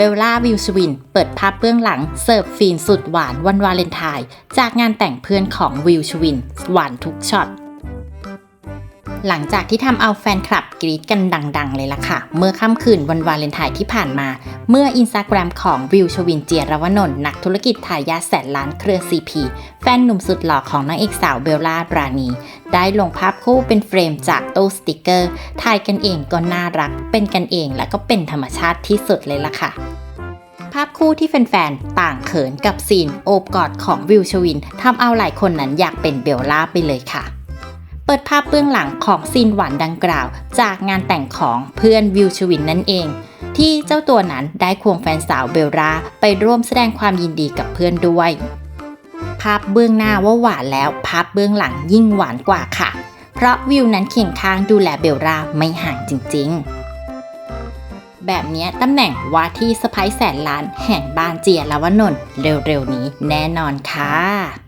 เบลล่าวิลชวิน เปิดภาพเบื้องหลังเสิร์ฟฟีนสุดหวานวันวาเลนไทน์จากงานแต่งเพื่อนของวิลชวิน หวานทุกช็อต หลังจากที่ทำเอาแฟนคลับกรี๊ดกันดัง ๆ เลยล่ะค่ะ เมื่อค่ำคืนวันวาเลนไทน์ที่ผ่านมา เมื่ออินสตาแกรมของวิวชวินเจียรวนนท์นักธุรกิจทายาแสนล้านเครือ CP แฟนหนุ่มสุดหล่อของนางเอกสาวเบลล่ารานี ได้ลงภาพคู่เป็นเฟรมจากตู้สติกเกอร์ถ่ายกันเองก็น่ารัก เป็นกันเองและก็เป็นธรรมชาติที่สุดเลยล่ะค่ะภาพคู่ที่แฟนๆ ต่างเขินกับซีนโอบกอดของวิวชวินทำเอาหลายคนนั้นอยากเป็นเบลล่าไปเลยค่ะ เปิดภาพเบื้องหลังของซีนหวานดังกล่าว จากงานแต่งของเพื่อนวิวชวินนั่นเอง ที่เจ้าตัวนั้นได้ควงแฟนสาวเบลล่าไปร่วมแสดงความยินดีกับเพื่อนด้วย ภาพเบื้องหน้าว่าหวานแล้วภาพเบื้องหลังยิ่งหวานกว่าค่ะ เพราะวิวนั้นเคียงข้างดูแลเบลล่าไม่ห่างจริง ๆแบบนี้ตำแหน่งว่าที่สะพ้ยแสนล้านแห่งบ้านเจียรวนนท์เร็วๆนี้แน่นอนค่ะ